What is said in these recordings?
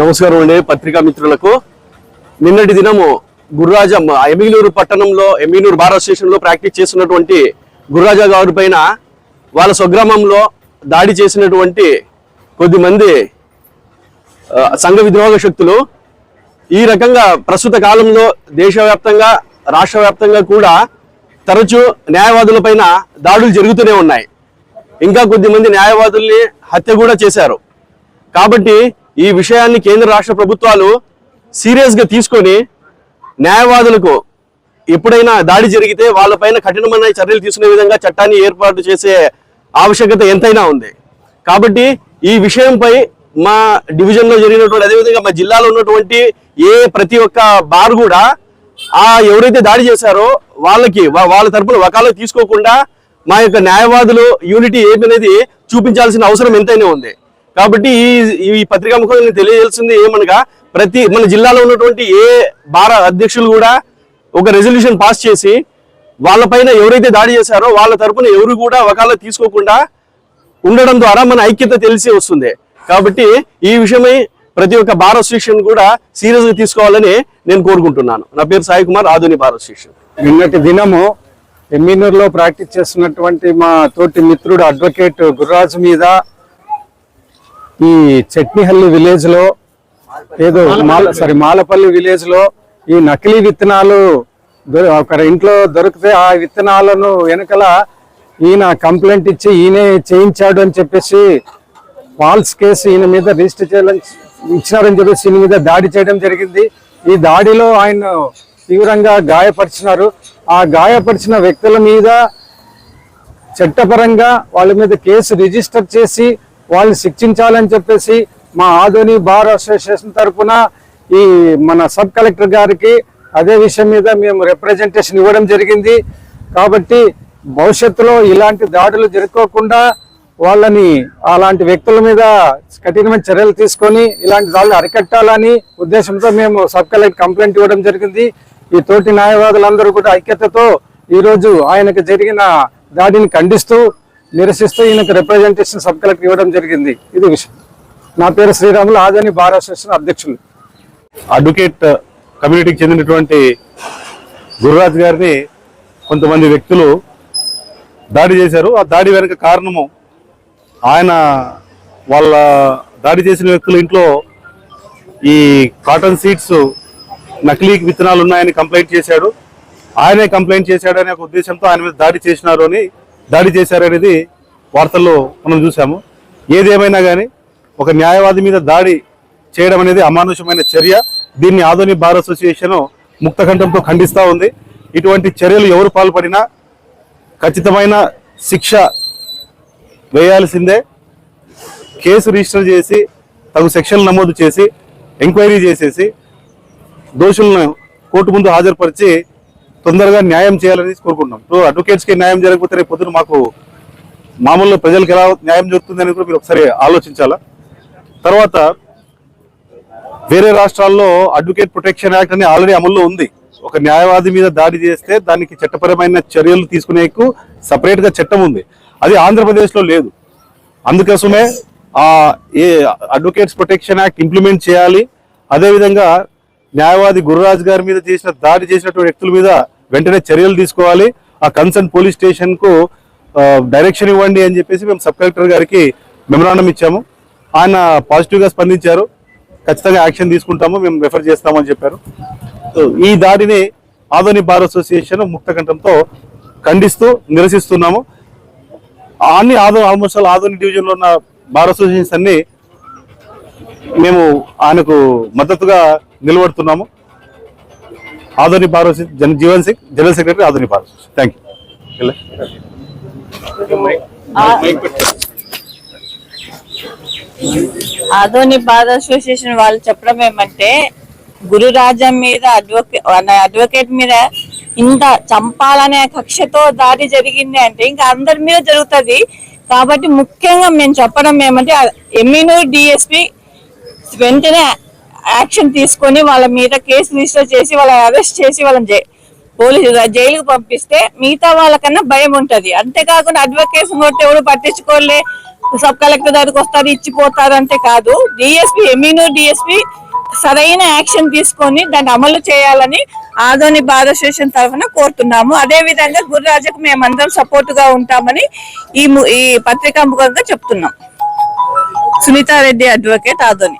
నమస్కారం అండి. పత్రికా మిత్రులకు నిన్నటి దినము గుర్రాజం ఎమిగినూరు పట్టణంలో ఎమిగినూరు బార్ స్టేషన్లో ప్రాక్టీస్ చేస్తున్నటువంటి గుర్రాజా గారి పైన వాళ్ళ స్వగ్రామంలో దాడి చేసినటువంటి కొద్దిమంది సంఘ విద్రోహ శక్తులు ఈ రకంగా ప్రస్తుత కాలంలో దేశవ్యాప్తంగా రాష్ట్ర వ్యాప్తంగా కూడా తరచూ న్యాయవాదుల పైన దాడులు జరుగుతూనే ఉన్నాయి. ఇంకా కొద్ది మంది న్యాయవాదుల్ని హత్య కూడా చేశారు. కాబట్టి ఈ విషయాన్ని కేంద్ర రాష్ట్ర ప్రభుత్వాలు సీరియస్గా తీసుకొని న్యాయవాదులకు ఎప్పుడైనా దాడి జరిగితే వాళ్ళపైన కఠినమైన చర్యలు తీసుకునే విధంగా చట్టాన్ని ఏర్పాటు చేసే ఆవశ్యకత ఎంతైనా ఉంది. కాబట్టి ఈ విషయంపై మా డివిజన్లో జరిగినటువంటి అదేవిధంగా మా జిల్లాలో ఉన్నటువంటి ఏ ప్రతి ఒక్క బార్ కూడా ఆ ఎవరైతే దాడి చేశారో వాళ్ళకి వాళ్ళ తరపున వకాలు తీసుకోకుండా మా యొక్క న్యాయవాదులు యూనిటీ ఏమనేది చూపించాల్సిన అవసరం ఎంతైనా ఉంది. కాబట్టి ఈ ఈ పత్రికా ముఖం నేను ఏమనగా ప్రతి మన జిల్లాలో ఉన్నటువంటి ఏ భార అధ్యక్షులు కూడా ఒక రెజల్యూషన్ పాస్ చేసి వాళ్ళపైన ఎవరైతే దాడి చేశారో వాళ్ళ తరపున ఎవరు కూడా వకాల తీసుకోకుండా ఉండడం ద్వారా మన ఐక్యత తెలిసి వస్తుంది. కాబట్టి ఈ విషయమై ప్రతి ఒక్క బార్ అసోసియేషన్ కూడా సీరియస్గా తీసుకోవాలని నేను కోరుకుంటున్నాను. నా పేరు సాయి కుమార్ ఆధుని భారత అసోసియేషన్ నిన్నటి దినము ఎమ్మినూరులో ప్రాక్టీస్ చేస్తున్నటువంటి మా తోటి మిత్రుడు అడ్వకేట్ గుర్రాజు మీద ఈ చట్నిహల్లి విలేజ్లో ఏదో మాల సారీ మాలపల్లి విలేజ్లో ఈ నకిలీ విత్తనాలు ఒక ఇంట్లో దొరికితే ఆ విత్తనాలను వెనకల ఈయన కంప్లైంట్ ఇచ్చి ఈయనే చేయించాడు అని చెప్పేసి ఫాల్స్ కేసు ఈయన మీద రిజిస్టర్ చేయాలని ఇచ్చినారని చెప్పేసి ఈయన మీద దాడి చేయడం జరిగింది. ఈ దాడిలో ఆయన తీవ్రంగా గాయపరిచినారు. ఆ గాయపరిచిన వ్యక్తుల మీద చట్టపరంగా వాళ్ళ మీద కేసు రిజిస్టర్ చేసి వాళ్ళని శిక్షించాలని చెప్పేసి మా ఆధుని బార్ అసోసియేషన్ తరఫున ఈ మన సబ్ కలెక్టర్ గారికి అదే విషయం మీద మేము రిప్రజెంటేషన్ ఇవ్వడం జరిగింది. కాబట్టి భవిష్యత్తులో ఇలాంటి దాడులు జరుపుకోకుండా వాళ్ళని అలాంటి వ్యక్తుల మీద కఠినమైన చర్యలు తీసుకొని ఇలాంటి దాడులు అరికట్టాలని ఉద్దేశంతో మేము సబ్ కలెక్టర్ కంప్లైంట్ ఇవ్వడం జరిగింది. ఈ తోటి న్యాయవాదులందరూ కూడా ఐక్యతతో ఈరోజు ఆయనకు జరిగిన దాడిని ఖండిస్తూ నిరసిస్తూ ఈయనకు రిప్రజెంటేషన్ సబ్ కలెక్టర్ ఇవ్వడం జరిగింది. ఇది విషయం. నా పేరు శ్రీరాములు ఆదాని బార్ అసోసియేషన్ అధ్యక్షులు. అడ్వకేట్ కమ్యూనిటీకి uh, చెందినటువంటి గురురాజ్ గారిని కొంతమంది వ్యక్తులు దాడి చేశారు. ఆ దాడి వెనుక కారణము ఆయన వాళ్ళ దాడి చేసిన వ్యక్తుల ఇంట్లో ఈ కాటన్ సీడ్స్ నకిలీ విత్తనాలు ఉన్నాయని కంప్లైంట్ చేశాడు. ఆయనే కంప్లైంట్ చేశాడనే ఒక ఉద్దేశంతో ఆయన మీద దాడి చేసినారు అని దాడి చేశారనేది వార్తల్లో మనం చూసాము ఏదేమైనా కానీ ఒక న్యాయవాది మీద దాడి చేయడం అనేది అమానుషమైన చర్య. దీన్ని ఆధుని బార్ అసోసియేషన్ ముక్తకంఠంతో ఖండిస్తూ ఉంది. ఇటువంటి చర్యలు ఎవరు పాల్పడినా ఖచ్చితమైన శిక్ష వేయాల్సిందే. కేసు రిజిస్టర్ చేసి తగు సెక్షన్లు నమోదు చేసి ఎంక్వైరీ చేసేసి దోషులను కోర్టు ముందు హాజరుపరిచి తొందరగా న్యాయం చేయాలని కోరుకుంటున్నాం. టూ అడ్వకేట్స్కి న్యాయం జరగకపోతే రేపు పొద్దున మాకు మామూలు ప్రజలకు ఎలా న్యాయం జరుగుతుందని కూడా మీరు ఒకసారి ఆలోచించాలా? తర్వాత వేరే రాష్ట్రాల్లో అడ్వకేట్ ప్రొటెక్షన్ యాక్ట్ అని ఆల్రెడీ అమల్లో ఉంది. ఒక న్యాయవాది మీద దాడి చేస్తే దానికి చట్టపరమైన చర్యలు తీసుకునేకు సపరేట్గా చట్టం ఉంది. అది ఆంధ్రప్రదేశ్లో లేదు. అందుకోసమే ఆ ఏ అడ్వకేట్స్ ప్రొటెక్షన్ యాక్ట్ ఇంప్లిమెంట్ చేయాలి. అదేవిధంగా న్యాయవాది గురురాజ్ గారి మీద చేసిన దాడి చేసినటువంటి వ్యక్తుల మీద వెంటనే చర్యలు తీసుకోవాలి. ఆ కన్సర్న్ పోలీస్ స్టేషన్కు డైరెక్షన్ ఇవ్వండి అని చెప్పేసి మేము సబ్ కలెక్టర్ గారికి మెమరాండం ఇచ్చాము. ఆయన పాజిటివ్గా స్పందించారు. ఖచ్చితంగా యాక్షన్ తీసుకుంటాము మేము రెఫర్ చేస్తామని చెప్పారు. ఈ దాడిని ఆదోని బార్ అసోసియేషన్ ముక్తకంఠంతో ఖండిస్తూ నిరసిస్తున్నాము. అన్ని ఆదో ఆల్మోస్ట్ ఆల్ ఆదోని డివిజన్లో ఉన్న బార్ అసోసియేషన్స్ అన్ని మేము ఆయనకు మద్దతుగా నిలబడుతున్నాము. ఆదోని బార్ జన Jeevan Singh general secretary Adoni bar thank you Adoni bar association వాళ్ళు చెప్పడం ఏమంటే గురురాజం మీద అడ్వకే అడ్వకేట్ మీద ఇంత చంపాలనే కక్షతో దాడి జరిగింది అంటే ఇంకా అందరి మీద జరుగుతుంది. కాబట్టి ముఖ్యంగా మేము చెప్పడం ఏమంటే ఎమ్మెనూరు డిఎస్పి వెంటనే యాక్షన్ తీసుకొని వాళ్ళ మీద కేసు రిజిస్టర్ చేసి వాళ్ళని అరెస్ట్ చేసి వాళ్ళని జై- పోలీసు జైలుకు పంపిస్తే మిగతా వాళ్ళకన్నా భయం ఉంటది. అంతేకాకుండా అడ్వకేషన్ కొట్టి ఎవరు పట్టించుకోలే సబ్ కలెక్టర్ దగ్గరికి వస్తారు ఇచ్చిపోతారు అంటే కాదు. డిఎస్పీ ఎమీను డిఎస్పీ సరైన యాక్షన్ తీసుకొని దాన్ని అమలు చేయాలని ఆదోని బార్ అసోసియేషన్ తరఫున కోరుతున్నాము. అదే విధంగా గురురాజుకు మేమందరం సపోర్ట్గా ఉంటామని ఈ ఈ పత్రికా ముఖంగా చెప్తున్నాం. సునీతారెడ్డి అడ్వకేట్ ఆదోని.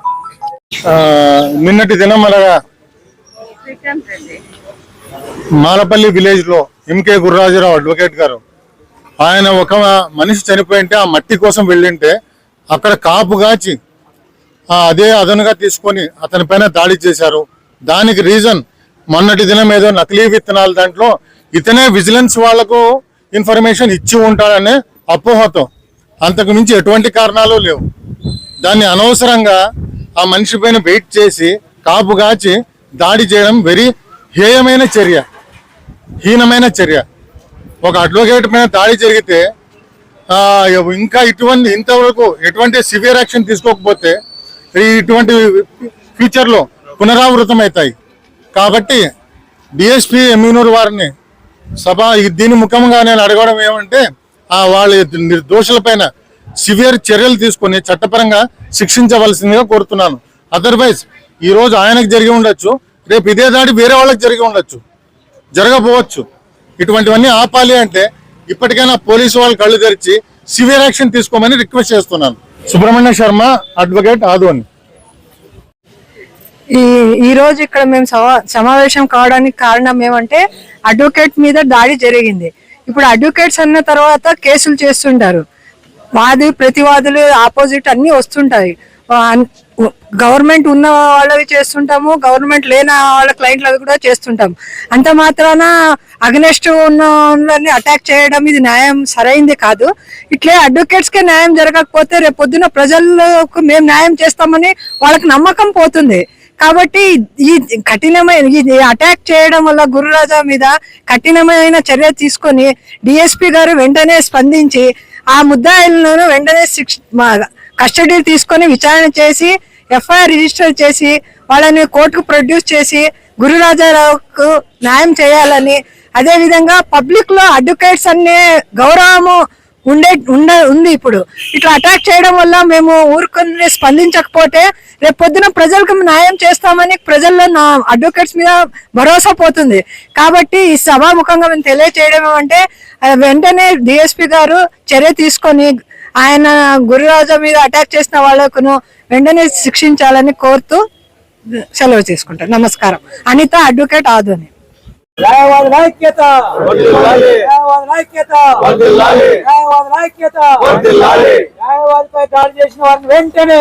నిన్నటి దినం అనగా మాలపల్లి విలేజ్లో ఎంకే గుర్రాజరావు అడ్వకేట్ గారు. ఆయన ఒక మనిషి చనిపోయింటే ఆ మట్టి కోసం వెళ్ళింటే అక్కడ కాపు గాచి ఆ, అదే అదనుగా తీసుకొని అతని పైన దాడి చేశారు. దానికి రీజన్ మొన్నటి దినం ఏదో నకిలీ విత్తనాలు దాంట్లో ఇతనే విజిలెన్స్ వాళ్ళకు ఇన్ఫర్మేషన్ ఇచ్చి ఉంటాడనే అపోహతో అంతకు మించి ఎటువంటి కారణాలు లేవు. దాన్ని అనవసరంగా ఆ మనిషి పైన వెయిట్ చేసి కాపు కాచి దాడి చేయడం వెరీ హేయమైన చర్య. హీనమైన చర్య. ఒక అడ్వకేట్ పైన దాడి జరిగితే ఇంకా ఇటువంటి ఇంతవరకు ఎటువంటి సివియర్ యాక్షన్ తీసుకోకపోతే ఈ ఇటువంటి ఫ్యూచర్లో పునరావృతం అవుతాయి కాబట్టి డిఎస్పి ఎమ్యూనూరు వారిని సభ దీని ముఖంగా నేను అడగడం ఏమంటే వాళ్ళ నిర్దోషులపైన సివియర్ చర్యలు తీసుకొని చట్టపరంగా శిక్షించవలసిందిగా కోరుతున్నాను. అదర్వైజ్ ఈ రోజు ఆయనకు జరిగి ఉండొచ్చు రేపు ఇదే దాడి వేరే వాళ్ళకి జరిగి ఉండొచ్చు జరగపోవచ్చు ఇటువంటివన్నీ ఆపాలి అంటే ఇప్పటికైనా పోలీసు వాళ్ళు కళ్ళు తెరిచి సివియర్ యాక్షన్ తీసుకోమని రిక్వెస్ట్ చేస్తున్నాను. సుబ్రహ్మణ్య శర్మ అడ్వకేట్ ఆదోని. ఈ ఈ రోజు ఇక్కడ మేము సమావేశం కావడానికి కారణం ఏమంటే అడ్వకేట్ మీద దాడి జరిగింది. ఇప్పుడు అడ్వకేట్స్ అన్న తర్వాత కేసులు చేస్తుంటారు. వాది ప్రతివాదులు ఆపోజిట్ అన్ని వస్తుంటాయి. గవర్నమెంట్ ఉన్న వాళ్ళవి చేస్తుంటాము గవర్నమెంట్ లేని వాళ్ళ క్లయింట్లు అవి కూడా చేస్తుంటాం. అంత మాత్రాన అగనెస్ట్ ఉన్న వాళ్ళని అటాక్ చేయడం ఇది న్యాయం సరైంది కాదు. ఇట్లే అడ్వకేట్స్కే న్యాయం జరగకపోతే రేపు పొద్దున ప్రజలకు మేము న్యాయం చేస్తామని వాళ్ళకి నమ్మకం పోతుంది. కాబట్టి ఈ కఠినమైన ఈ అటాక్ చేయడం వల్ల గురురాజా మీద కఠినమైన చర్య తీసుకొని డిఎస్పీ గారు వెంటనే స్పందించి ఆ ముద్దాయిలను వెంటనే శిక్ష కస్టడీ తీసుకొని విచారణ చేసి ఎఫ్ఐఆర్ రిజిస్టర్ చేసి వాళ్ళని కోర్టుకు ప్రొడ్యూస్ చేసి గురురాజారావుకు న్యాయం చేయాలని. అదేవిధంగా పబ్లిక్లో అడ్వకేట్స్ అనే గౌరవము ఉండే ఉండ ఉంది ఇప్పుడు. ఇట్లా అటాక్ చేయడం వల్ల మేము ఊరుకుని స్పందించకపోతే రేపు పొద్దున ప్రజలకు న్యాయం చేస్తామని ప్రజల్లో నా అడ్వకేట్స్ మీద భరోసా పోతుంది. కాబట్టి ఈ సభాముఖంగా మేము తెలియచేయడం ఏమంటే వెంటనే డిఎస్పి గారు చర్య తీసుకొని ఆయన గురురాజా మీద అటాక్ చేసిన వాళ్ళకును వెంటనే శిక్షించాలని కోరుతూ సెలవు తీసుకుంటాను నమస్కారం. అనిత అడ్వకేట్ ఆధుని. న్యాయవాదుల ఐక్యత న్యాయవాదుల ఐక్యత న్యాయవాదుల ఐక్యత న్యాయవాదిపై దాడి చేసిన వారిని వెంటనే